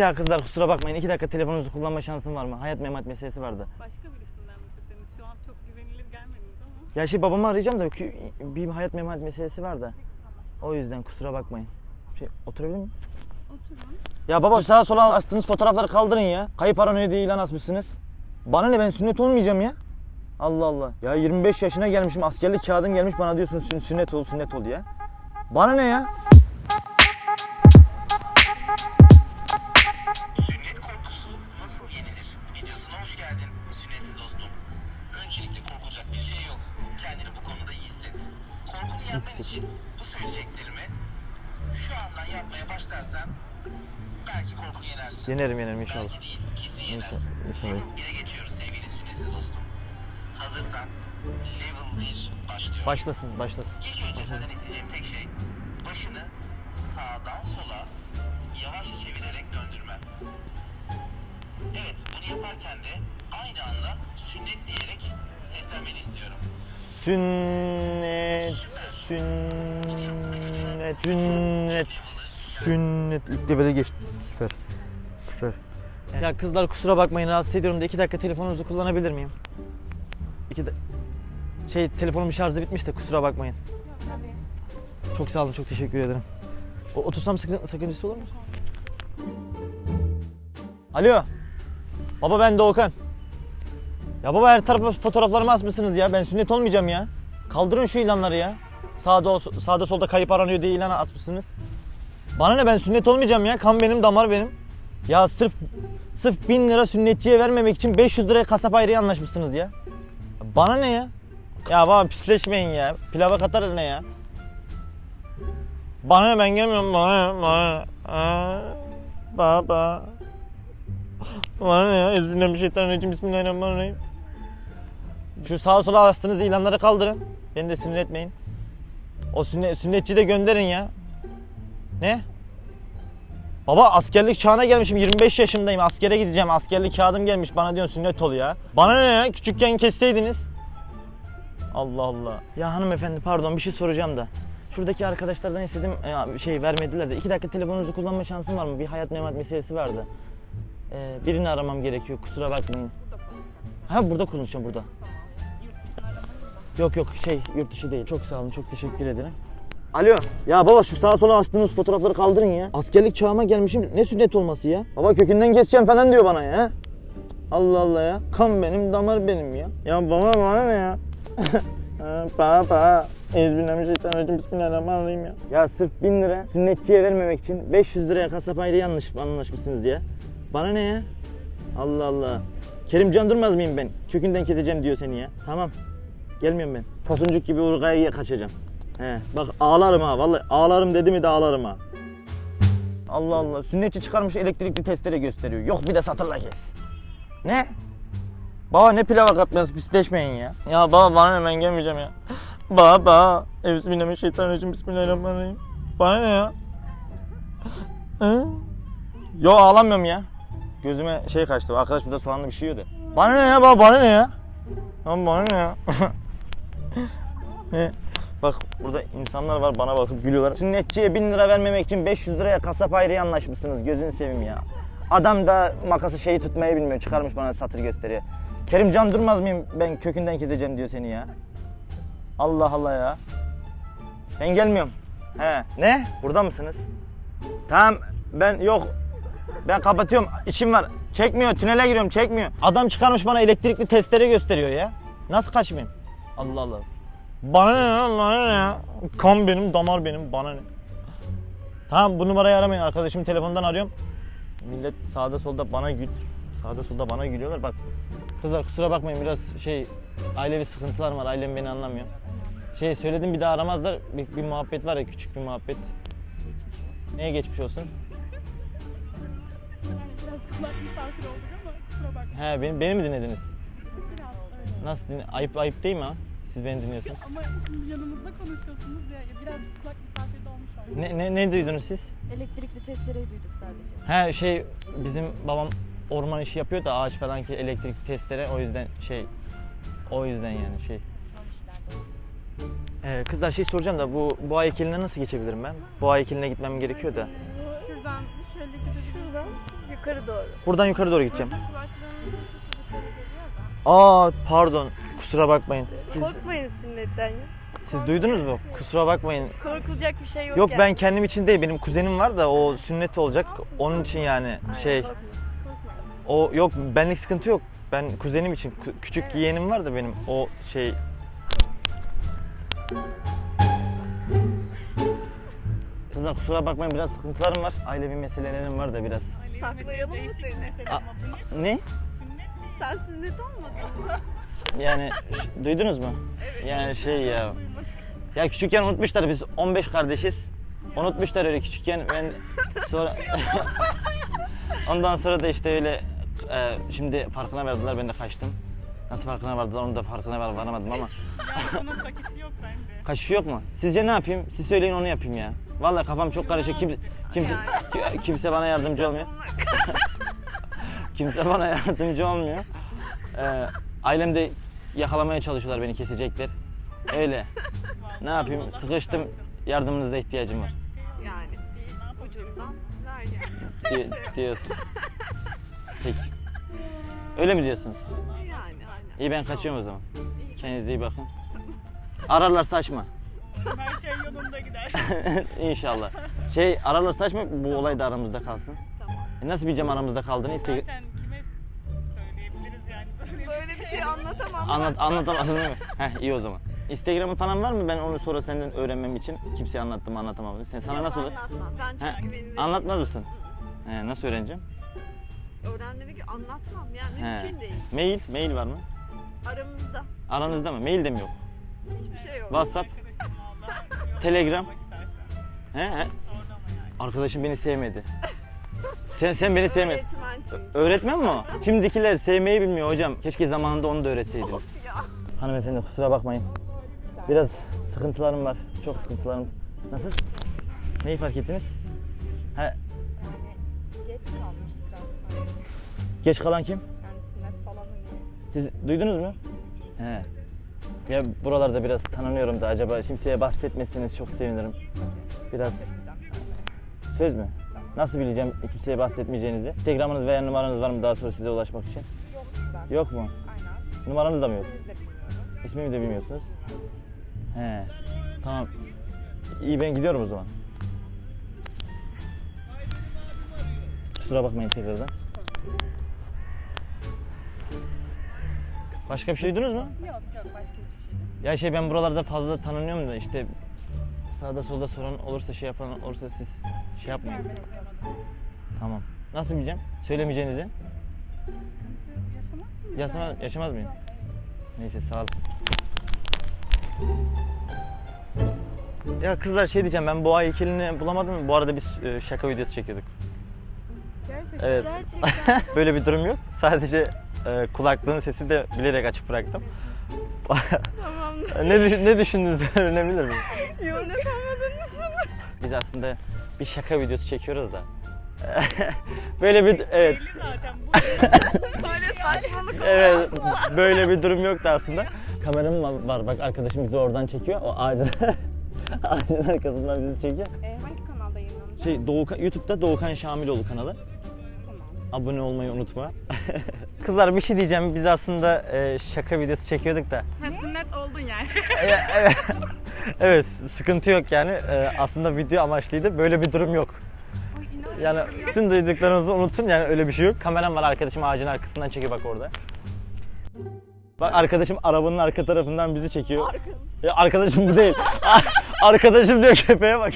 Ya kızlar kusura bakmayın. iki dakika telefonunuzu kullanma şansım var mı? Hayat memat meselesi vardı. Başka birisinden mi? Şu an çok güvenilir gelmediniz ama. Ya şey babamı arayacağım da kü- bir hayat memat meselesi var da. O yüzden kusura bakmayın. Şey oturabilir miyim? Oturun. Ya baba sağa sola astığınız fotoğrafları kaldırın ya. Kayıp paranoya diye ilan asmışsınız. Bana ne ben sünnet olmayacağım ya. Allah Allah. Ya 25 yaşına gelmişim askerlik kağıdım gelmiş bana diyorsun sün- sünnet ol sünnet ol ya. Bana ne ya? Yenmen için bu söyleyeceklerimi şu andan yapmaya başlarsan belki korkunu yenersin. Yenerim yenerim inşallah. Belki değil, kesin yenersin. İnşallah. Level 1'e geçiyoruz sevgili sünnetsiz dostum. Hazırsan level 1 başlıyor. Başlasın başlasın. İlk önce senden isteyeceğim tek şey başını sağdan sola yavaşça çevirerek döndürmen. Evet, bunu yaparken de aynı anda sünnet diyerek seslenmeni istiyorum. Sünnet, sünnet, sünnet, sünnet. İlk levele geçtim. Süper, süper. Ya kızlar kusura bakmayın rahatsız ediyorum da iki dakika telefonunuzu kullanabilir miyim? İki de... Şey telefonumun şarjı bitmiş de kusura bakmayın. Çok sağ olun, çok teşekkür ederim. O, otursam sakın, sakıncası olur mu? Alo. Baba ben Doğukan. Ya baba her tarafa fotoğraflarımı asmışsınız ya. Ben sünnet olmayacağım ya. Kaldırın şu ilanları ya. Sağda sağda solda kayıp aranıyor diye ilan asmışsınız. Bana ne ben sünnet olmayacağım ya. Kan benim, damar benim. Ya sırf sırf 1000 lira sünnetçiye vermemek için 500 liraya kasap ayrıya anlaşmışsınız ya. Bana ne ya? Ya baba pisleşmeyin ya. Pilava katarız ne ya? Bana ne ben gelmiyorum bana? Bana Baba. Bana ne ya? Ezbirlemişşeytanirracim. Bismillahirrahmanirrahim. Şu sağa sola astığınız ilanları kaldırın. Beni de sinir etmeyin. O sünnet, sünnetçi de gönderin ya. Ne? Baba askerlik çağına gelmişim 25 yaşındayım askere gideceğim askerlik kağıdım gelmiş bana diyorsun sünnet ol ya. Bana ne ya küçükken kesseydiniz. Allah Allah. Ya hanımefendi pardon bir şey soracağım da. Şuradaki arkadaşlardan istedim e, şey vermediler de iki dakika telefonunuzu kullanma şansım var mı? Bir hayat memat meselesi vardı. Ee, birini aramam gerekiyor kusura bakmayın. Ha burada konuşacağım burada. Yok yok şey yurt dışı değil. Çok sağ olun çok teşekkür ederim. Alo. Ya baba şu sağa sola açtığınız fotoğrafları kaldırın ya. Askerlik çağıma gelmişim. Ne sünnet olması ya? Baba kökünden keseceğim falan diyor bana ya. Allah Allah ya. Kan benim, damar benim ya. Ya baba bana ne ya? Ha, Baba. Ezbirlemişşeytanirracim. Bismillahirrahmanirrahim ya. Ya sırf 1000 lira sünnetçiye vermemek için 500 liraya kasap ayrı yanlış anlaşmışsınız ya. Bana ne ya? Allah Allah. Kerimcan Durmaz mıyım ben? Kökünden keseceğim diyor seni ya. Tamam. Gelmiyorum ben. Tosuncuk gibi Urgay'a kaçacağım. He. Bak ağlarım ha. Vallahi ağlarım dedi mi de ağlarım ha. Allah Allah. Sünnetçi çıkarmış elektrikli testere gösteriyor. Yok bir de satırla kes. Ne? Baba ne pilava katmıyorsun pisleşmeyin ya. Ya baba bana ne ben gelmeyeceğim ya. Baba. Euzubillahimineşşeytanirracim. Bismillahirrahmanirrahim. Bana ne ya? Hı? Yo ağlamıyorum ya. Gözüme şey kaçtı. Arkadaş bize soğanlı bir şey yiyordu. Bana ne ya baba bana ne ya? Lan bana ne ya? Bak burada insanlar var bana bakıp gülüyorlar. Sünnetçiye 1000 lira vermemek için 500 liraya kasap ayrıya anlaşmışsınız. Gözünü seveyim ya. Adam da makası şeyi tutmayı bilmiyor. Çıkarmış bana satır gösteriyor. Kerimcan Durmaz mıyım ben kökünden keseceğim diyor seni ya. Allah Allah ya. Ben gelmiyorum. He. Ne? Burada mısınız? Tamam ben yok. Ben kapatıyorum. İşim var. Çekmiyor. Tünele giriyorum. Çekmiyor. Adam çıkarmış bana elektrikli testere gösteriyor ya. Nasıl kaçmayayım? Allah Allah. Bana ne? Bana ne ya? Kan benim, damar benim. Bana ne? Tamam bu numarayı aramayın. Arkadaşım telefondan arıyorum. Millet sağda solda bana gül. Sağda solda bana gülüyorlar. Bak kızlar kusura bakmayın biraz şey ailevi sıkıntılar var. Ailem beni anlamıyor. Şey söyledim bir daha aramazlar. Bir, bir muhabbet var ya küçük bir muhabbet. Neye geçmiş olsun? Yani biraz kulak misafir olduk ama kusura bakmayın. He beni, beni mi dinlediniz? Biraz öyle. Nasıl dinle? Ayıp ayıp değil mi ha? Siz beni dinliyorsunuz. Ama yanımızda konuşuyorsunuz ya. ya Birazcık kulak misafiri de olmuş oldu. Ne, ne, ne duydunuz siz? Elektrikli testereyi duyduk sadece. He şey bizim babam orman işi yapıyor da ağaç falan ki elektrik testere o yüzden şey o yüzden yani şey. Ee, kızlar şey soracağım da bu boğa heykeline nasıl geçebilirim ben? Boğa heykeline gitmem gerekiyor da. Şuradan şöyle gidebiliriz. Şuradan. Yukarı doğru. Buradan yukarı doğru gideceğim. Kulaklığınızın sesi dışarı geliyor. Aa pardon. Kusura bakmayın. Siz Korkmayın sünnetten ya. siz duydunuz mu? Kusura bakmayın. Korkulacak bir şey yok Yok yani. ben kendim için değil. Benim kuzenim var da o sünnet olacak. Onun için yani şey o yok benlik sıkıntı yok. Ben kuzenim için kü- küçük yeğenim var da benim o şey Kızlar kusura bakmayın biraz sıkıntılarım var. Ailevi meselelerim var da biraz. Saklayalım mı seni? mesele ama bu ne? Sen sünnet olmadın mı? Yani ş- duydunuz mu? Yani şey ya. Ya küçükken unutmuşlar biz 15 kardeşiz. Unutmuşlar öyle küçükken ben sonra ondan sonra da işte öyle e, şimdi farkına verdiler ben de kaçtım. Nasıl farkına vardılar onu da farkına var, varamadım ama. Bunun kaçışı yok bence. Kaçışı yok mu? Sizce ne yapayım? Siz söyleyin onu yapayım ya. Vallahi kafam çok karışık. Kim, kimse, ki- kimse bana yardımcı olmuyor. Kimse bana yardımcı olmuyor. Ee, ailem de yakalamaya çalışıyorlar beni kesecekler. Öyle. Ne yapayım? Sıkıştım. Yardımınıza ihtiyacım var. Yani bir ucundan ver yani. Di- diyorsun. Peki. Öyle mi diyorsunuz? Yani aynen. İyi ben kaçıyorum o zaman. Kendinize iyi bakın. Ararlarsa açma. Her şey yolunda gider. İnşallah. Şey ararlarsa açma bu olay da aramızda kalsın. Tamam. E Nasıl bileceğim aramızda kaldığını Instagram... Anlat, anlatamazsın değil mi? Heh iyi o zaman. Instagram'ı falan var mı? Ben onu sonra senden öğrenmem için kimseye anlattım anlatamam. Sen sana Yok, nasıl olur? Anlatmam. Ben He, güvenilir. anlatmaz mısın? He, nasıl öğreneceğim? Öğrenmedi ki anlatmam yani He. mümkün değil. Mail, mail var mı? Aramızda Aranızda mı? Mail de mi yok? hiçbir şey yok. WhatsApp. Telegram. He, he. Arkadaşım beni sevmedi. Sen sen beni sevmedin. Öğretmen çünkü. Öğretmen mi o? Şimdikiler sevmeyi bilmiyor hocam. Keşke zamanında onu da öğretseydiniz. Ya. Hanımefendi kusura bakmayın. Biraz sıkıntılarım var. Çok sıkıntılarım. Nasıl? Neyi fark ettiniz? He, Geç kalmış biraz. geç kalan kim? Yani sünnet falan. Siz duydunuz mu? He. Ya buralarda biraz tanınıyorum da acaba kimseye bahsetmeseniz çok sevinirim. Biraz söz mü? Nasıl bileceğim kimseye bahsetmeyeceğinizi? Instagram'ınız veya numaranız var mı daha sonra size ulaşmak için? Yok zaten. Yok mu? Aynen. Numaranız da mı yok? İsmimi de bilmiyorsunuz. He. Tamam. İyi ben gidiyorum o zaman. Kusura bakmayın tekrardan. Başka bir şey duydunuz mu? Yok yok başka hiçbir şey. Ya şey ben buralarda fazla tanınıyorum da işte sağda solda soran olursa şey yapan olursa siz şey yapmayın. Tamam. Nasıl bileceğim? Söylemeyeceğinizi. Sıkıntı yaşamazsınız. Yaşama, yani. yaşamaz mıyım? Neyse sağ ol. Ya kızlar şey diyeceğim ben boğa heykelini bulamadım. Bu arada biz e, şaka videosu çekiyorduk. Gerçekten. Evet. Gerçekten. Böyle bir durum yok. Sadece e, kulaklığın sesi de bilerek açık bıraktım. Tamamdır. ne, düş- ne düşündüğünüzü öğrenebilir miyim? Sünnet olmadığını düşünme. Biz aslında bir şaka videosu çekiyoruz da. böyle bir evet Belli zaten bu. Böyle saçmalık evet böyle bir durum yoktu aslında. Kameram var, var bak arkadaşım bizi oradan çekiyor. O ağacın ağacın arkasından bizi çekiyor. Ee, hangi kanalda yayınlanacak? Şey Doğukan, YouTube'da Doğukan Şamiloğlu kanalı. Abone olmayı unutma. Kızlar bir şey diyeceğim. Biz aslında e, şaka videosu çekiyorduk da. Ha, sünnet oldun yani. Evet, evet sıkıntı yok yani. E, aslında video amaçlıydı. Böyle bir durum yok. İnan. Yani bütün duyduklarınızı unutun yani öyle bir şey yok. Kameram var arkadaşım ağacın arkasından çekiyor bak orada. Bak arkadaşım arabanın arka tarafından bizi çekiyor. Arkanı. Ya arkadaşım bu değil. arkadaşım diyor köpeğe bak.